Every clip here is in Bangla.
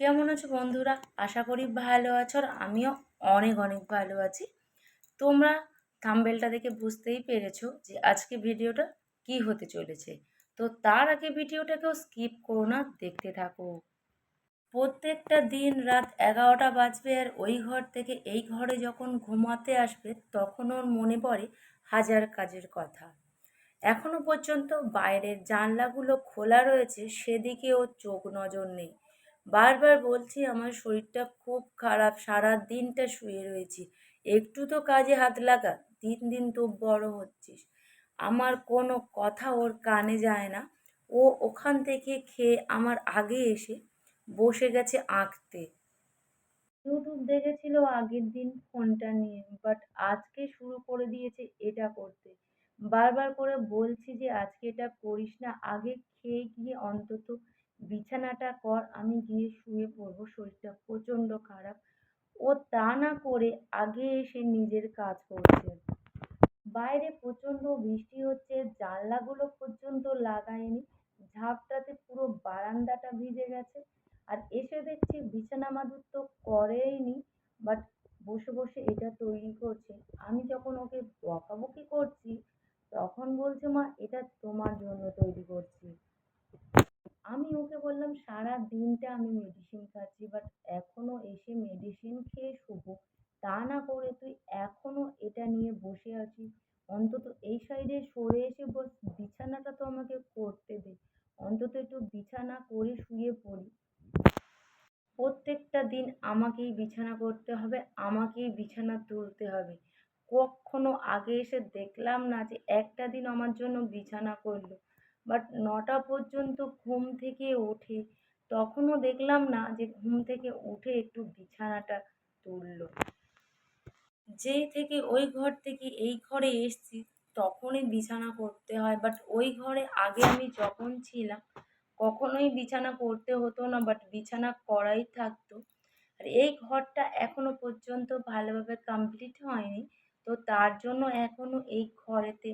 কেমন আছো বন্ধুরা? আশা করি ভালো আছো আর আমিও অনেক অনেক ভালো আছি। তোমরা থাম্বেলটা দেখে বুঝতেই পেরেছ যে আজকে ভিডিওটা কি হতে চলেছে। তো তার আগে ভিডিওটাকেও স্কিপ করো না, দেখতে থাকো। প্রত্যেকটা দিন রাত এগারোটা বাজবে আর ওই ঘর থেকে এই ঘরে যখন ঘুমাতে আসবে, তখন ওর মনে পড়ে হাজার কাজের কথা। এখনও পর্যন্ত বাইরের জানলাগুলো খোলা রয়েছে, সেদিকে চোখ নজর নেই। বারবার বলছি, আমার শরীরটা খুব খারাপ সারা দিনটা শুয়ে রয়েছি। একটু তো কাজে হাত লাগা, দিন দিন তো বড় হচ্ছিস। আমার কোনো কথা ওর কানে যায় না। ও ওখান থেকে খেয়ে আমার আগে এসে বসে গেছে আঁকতে। ইউটিউব দেখেছিল আগের দিন ফোনটা নিয়ে বাট আজকে শুরু করে দিয়েছে এটা করতে। বারবার করে বলছি যে, আজকে এটা করিস না। আগে খেয়ে গিয়ে অন্তত বিছানাটা কর, আমি গিয়ে শুয়ে পড়ব, শরীরটা প্রচণ্ড খারাপ। ও তা না করে আগে এসে নিজের কাজ করছে। বাইরে প্রচণ্ড বৃষ্টি হচ্ছে, জানলাগুলো পর্যন্ত লাগায়নি, ঝাপটাতে পুরো বারান্দাটা ভিজে গেছে। আর এসে দেখছি বিছানা মাদুর তো করেইনি বাট বসে বসে এটা তৈরি করছে। আমি যখন ওকে বকাবকি করছি তখন বলছে মা এটা তোমার জন্য তৈরি করছি আমি ওকে বললাম সারা দিনটা আমি মেডিসিন খাচ্ছি বাট এখনও এসে মেডিসিন খেয়ে শুবো। তা না করে তুই এখনও এটা নিয়ে বসে আছিস। অন্তত এই সাইডে সরে এসে বস, বিছানাটা তো আমাকে করতে দে। অন্তত একটু বিছানা করে শুয়ে পড়ি। প্রত্যেকটা দিন আমাকেই বিছানা করতে হবে, আমাকেই বিছানা তুলতে হবে। কখনো আগে এসে দেখলাম না যে একটা দিন আমার জন্য বিছানা করল। বাট নটা পর্যন্ত ঘুম থেকে ওঠে তখনও দেখলাম না যে ঘুম থেকে উঠে একটু বিছানাটা তুললো। যেই থেকে ওই ঘর থেকে এই ঘরে এসছি, তখনই বিছানা করতে হয়। বাট ওই ঘরে আগে আমি যখন ছিলাম, কখনোই বিছানা করতে হতো না বাট বিছানা করাই থাকতো। আর এই ঘরটা এখনও পর্যন্ত ভালোভাবে কমপ্লিট হয়নি। তো তার জন্য এখনও এই ঘরেতে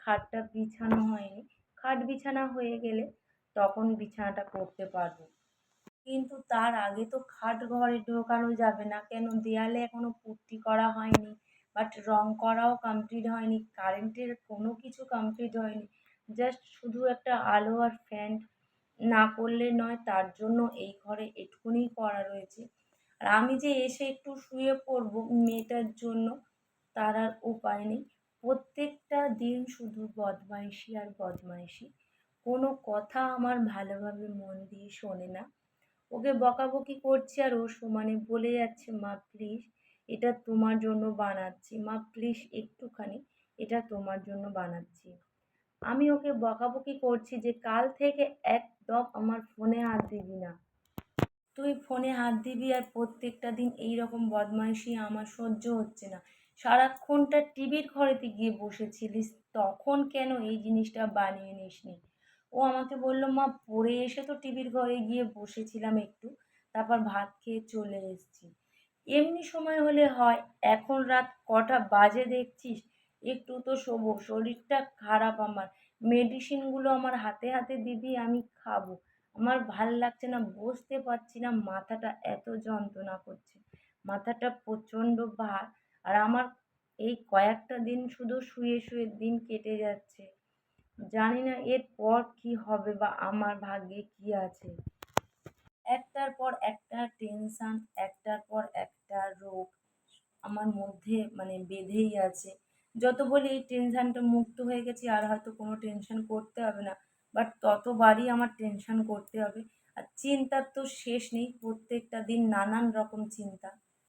খাটটা বিছানো হয়নি। খাট বিছানা হয়ে গেলে তখন বিছানাটা করতে পারব। কিন্তু তার আগে তো খাট ঘরে ঢোকানো যাবে না। কেন? দেয়ালে এখনও পুট্টি করা হয়নি বাট রং করাও কমপ্লিট হয়নি কারেন্টের কোনো কিছু কমপ্লিট হয়নি। জাস্ট শুধু একটা আলো আর ফ্যান না করলে নয়, তার জন্য এই ঘরে এটুকুনি করা রয়েছে। আর আমি যে এসে একটু শুয়ে পড়ব মেয়েটার জন্য, তার আর উপায় নেই। প্রত্যেকটা দিন শুধু বদমাইশি আর বদমাইশি। কোনো কথা আমার ভালোভাবে মন দিয়ে শোনে না। ওকে বকাবকি করছি আর ও সমানে বলে যাচ্ছে, মা প্লিজ এটা তোমার জন্য বানাচ্ছি। মা প্লিজ একটুখানি এটা তোমার জন্য বানাচ্ছি। আমি ওকে বকাবকি করছি যে, কাল থেকে একদম আমার ফোনে হাত দিবি না। তুই ফোনে হাত দিবি আর প্রত্যেকটা দিন এই রকম বদমাইশি আমার সহ্য হচ্ছে না। সারাক্ষণটা টিভির ঘরেতে গিয়ে বসেছিলিস, তখন কেন এই জিনিসটা বানিয়ে নিসনি? ও আমাকে বলল, মা, পড়ে এসে তো টিভির ঘরে গিয়ে বসেছিলাম একটু, তারপর ভাত খেয়ে চলে এসেছি। এমনি সময় হলে হয়, এখন রাত কটা বাজে দেখছিস? একটু তো শোবো, শরীরটা খারাপ আমার। মেডিসিনগুলো আমার হাতে হাতে দিবি, আমি খাব। আমার ভালো লাগছে না, বসতে পারছি না, মাথাটা এত যন্ত্রণা করছে। মাথাটা প্রচণ্ড ভার আর আমার এই কয়েকটা দিন শুধু শুয়ে শুয়ে দিন কেটে যাচ্ছে। জানি না এরপর কী হবে বা আমার ভাগ্যে কী আছে। একটার পর একটা টেনশান একটার পর একটা রোগ আমার মধ্যে মানে বেঁধেই আছে। যত বলি এই টেনশানটা মুক্ত হয়ে গেছি, আর হয়তো কোনো টেনশান করতে হবে না বাট ততবারই আমার টেনশান করতে হবে। আর চিন্তার তো শেষ নেই, প্রত্যেকটা দিন নানান রকম চিন্তা।